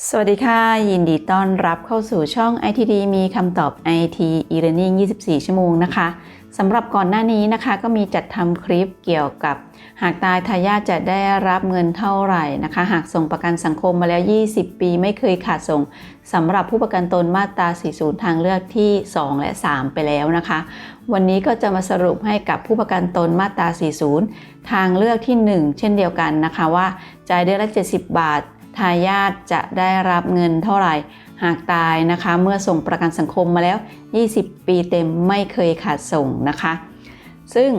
สวัสดีค่ะ ยินดีต้อนรับเข้าสู่ช่อง ITD มีคำตอบ IT e-learning 24 ชั่วโมงนะคะสำหรับก่อนหน้านี้นะคะ ก็มีจัดทำคลิปเกี่ยวกับ หากตายทายาทจะได้รับเงินเท่าไหร่นะคะ หากส่งประกันสังคมมาแล้ว 20 ปีไม่เคยขาดส่งสำหรับผู้ประกันตนมาตรา 40 ทางเลือกที่ 2 และ 3 ไปแล้วนะคะ วันนี้ก็จะมาสรุปให้กับผู้ประกันตนมาตรา 40 ทางเลือกที่ 1 เช่นเดียวกันนะคะว่าจ่ายเดือนละ 70 บาท ทายาทจะได้รับเงินเท่าไหร่หากตายนะคะ เมื่อส่งประกันสังคมมาแล้ว 20 ปีเต็มไม่เคยขาดส่งนะคะ ซึ่ง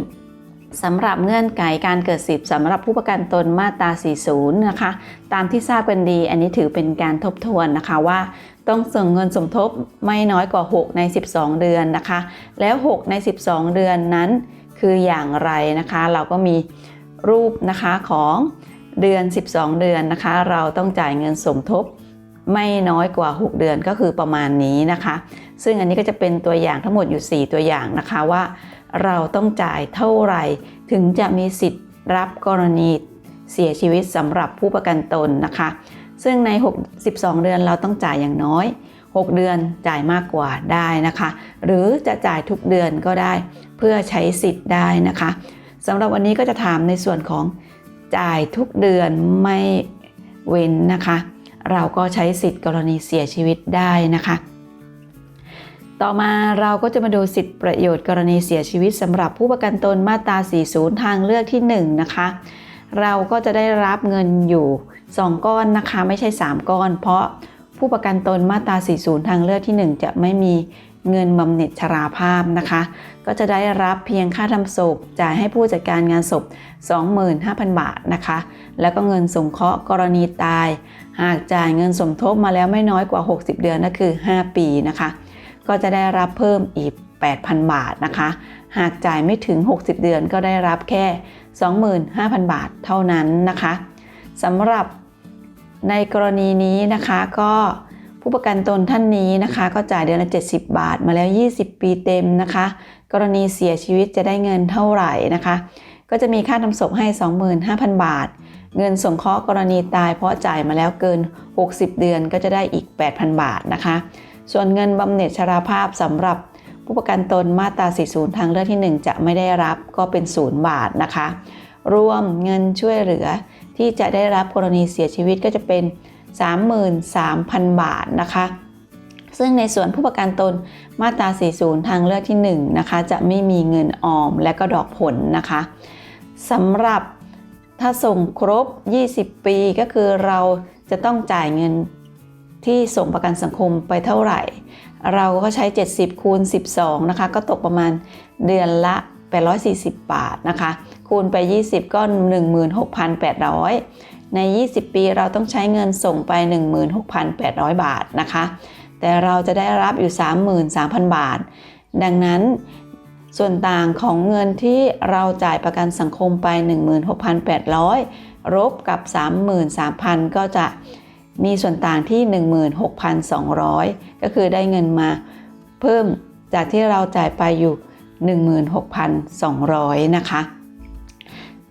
สำหรับเงื่อนไขการเกิดสิทธิ์สำหรับผู้ประกันตนมาตรา 40 นะคะ ตามที่ทราบกันดี อันนี้ถือเป็นการทบทวนนะคะว่า ต้องส่งเงินสมทบไม่น้อยกว่า 6 ใน 12 เดือนนะคะ แล้ว 6 ใน 12 เดือนนั้นคืออย่างไรนะคะ เราก็มีรูปนะคะของ เดือน 12 เดือนนะคะ เราต้องจ่ายเงินสมทบไม่น้อยกว่า 6 เดือนก็คือประมาณนี้นะคะ ซึ่งอันนี้ก็จะเป็นตัวอย่างทั้งหมดอยู่ 4 ตัวอย่างนะคะว่า เราต้องจ่ายเท่าไหร่ถึงจะมีสิทธิ์รับกรณีเสียชีวิตสำหรับผู้ประกันตนนะคะ ซึ่งใน 6 12 เดือนเราต้องจ่ายอย่างน้อย 6 เดือนจ่ายมากกว่าได้นะคะ หรือจะจ่ายทุกเดือนก็ได้ เพื่อใช้สิทธิ์ได้นะคะสำหรับวันนี้ก็จะถามในส่วนของ จ่ายทุกเดือนไม่เว้นนะคะ เราก็ใช้สิทธิ์กรณีเสียชีวิตได้นะคะ ต่อมาเราก็จะมาดูสิทธิประโยชน์กรณีเสียชีวิตสำหรับผู้ประกันตนมาตรา 40 ทางเลือกที่ 1 นะคะ เราก็จะได้รับเงินอยู่ 2 ก้อนนะคะ ไม่ใช่ 3 ก้อน เพราะผู้ประกันตนมาตรา 40 ทางเลือกที่ 1 จะไม่มี เงินบำเหน็จชราภาพนะคะ ก็จะได้รับเพียงค่าทำศพจ่ายให้ผู้จัดการงานศพ 25,000 บาทนะคะ แล้วก็เงินสงเคราะห์กรณีตาย หากจ่ายเงินสมทบมาแล้วไม่น้อยกว่า 60 เดือนนั่นคือ 5 ปีนะคะ ก็จะได้รับเพิ่มอีก 8,000 บาทนะคะ หากจ่ายไม่ถึง 60 เดือนก็ได้รับแค่ 25,000 บาทเท่านั้นนะคะสำหรับในกรณีนี้นะคะก็ ผู้ประกันตนท่านนี้นะคะ ก็จ่ายเดือนละ 70 บาทมาแล้ว 20 ปีเต็มนะคะ กรณีเสียชีวิตจะได้เงินเท่าไหร่นะคะ ก็จะมีค่าทำศพให้ 25,000 บาท เงินสงเคราะห์กรณีตายเพราะจ่ายมาแล้วเกิน 60 เดือนก็จะได้อีก 8,000 บาทนะคะ ส่วนเงินบำเหน็จชราภาพสำหรับผู้ประกันตนมาตรา 40 ทางเลือกที่ 1 จะไม่ได้รับก็เป็น 0 บาทนะคะ รวมเงินช่วยเหลือที่จะได้รับกรณีเสียชีวิตก็จะเป็น 33,000 บาทนะคะ ซึ่งในส่วนผู้ประกันตนมาตรา 40 ทางเลือกที่1นะคะจะไม่มีเงินออมและก็ดอกผลนะคะสำหรับถ้าส่งครบ 20 ปีก็คือเราจะต้องจ่ายเงินที่ส่งประกันสังคมไปเท่าไหร่ เราก็ใช้ 70 คูณ 12 นะคะ ก็ตกประมาณเดือนละ 840 บาทนะคะ คูณไป 20 ก็ 16,800 ใน 20 ปีเราต้องใช้เงินส่งไป 16,800 บาทนะคะ แต่เราจะได้รับอยู่ 33,000 บาท ดังนั้นส่วนต่างของเงินที่เราจ่ายประกันสังคมไป 16,800ลบกับ 33,000 ก็จะมีส่วนต่างที่ 16,200 ก็คือได้เงินมาเพิ่มจากที่เราจ่ายไปอยู่ 16,200 นะคะ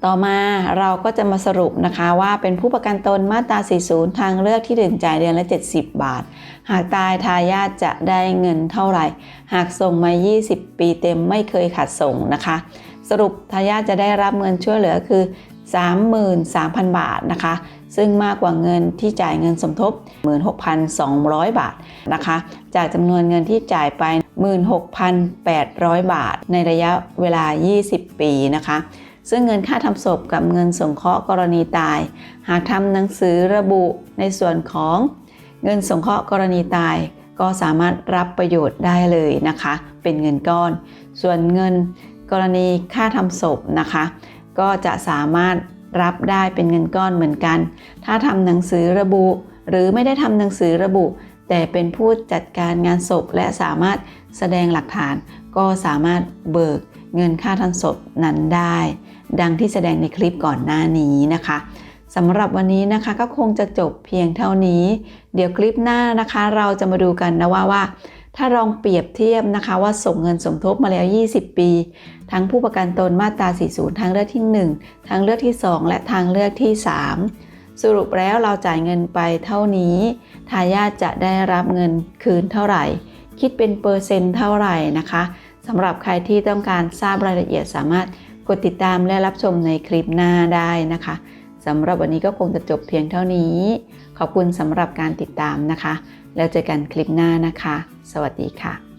ต่อมาเราก็จะมาสรุปนะคะว่าเป็นผู้ประกันตนมาตรา 40 ทางเลือกที่ 1 จ่ายเดือนละ 70 บาท หากตายทายาทจะได้เงินเท่าไหร่ หากส่งมา 20 ปีเต็มไม่เคยขาดส่งนะคะ สรุปทายาทจะได้รับเงินช่วยเหลือคือ 33,000 บาทนะคะ ซึ่งมากกว่าเงินที่จ่ายเงินสมทบ 16,200 บาทนะคะ จากจำนวนเงินที่จ่ายไป 16,800 บาท ในระยะเวลา 20 ปีนะคะ ซึ่งเงินค่าทำศพกับเงินสงเคราะห์กรณีตาย หากทำหนังสือระบุในส่วนของเงินสงเคราะห์กรณีตาย ก็สามารถรับประโยชน์ได้เลยนะคะ เป็นเงินก้อน ส่วนเงินกรณีค่าทำศพนะคะ ก็จะสามารถรับได้เป็นเงินก้อนเหมือนกัน ถ้าทำหนังสือระบุ หรือไม่ได้ทำหนังสือระบุ แต่เป็นผู้จัดการงานศพและสามารถแสดงหลักฐานก็สามารถเบิก เงินค่าทำศพนั้นได้ ดังที่แสดงในคลิปก่อนหน้านี้นะคะสำหรับวันนี้นะคะก็คงจะจบเพียงเท่านี้ เดี๋ยวคลิปหน้านะคะ เราจะมาดูกันนะว่าว่า ถ้าลองเปรียบเทียบนะคะว่าส่งเงินสมทบมาแล้ว 20 ปี ทั้งผู้ประกันตนมาตรา 40 ทางเลือกที่ 1 ทางเลือกที่ 2 และทางเลือกที่ 3 สรุปแล้วเราจ่ายเงินไปเท่านี้ทายาทจะได้รับเงินคืนเท่าไหร่ คิดเป็นเปอร์เซ็นต์เท่าไหร่นะคะ สำหรับใครที่ต้องการทราบรายละเอียดสามารถกดติดตามและรับชมในคลิปหน้าได้นะคะสำหรับวันนี้ก็คงจะจบเพียงเท่านี้ ขอบคุณสำหรับการติดตามนะคะ แล้วเจอกันคลิปหน้านะคะ สวัสดีค่ะ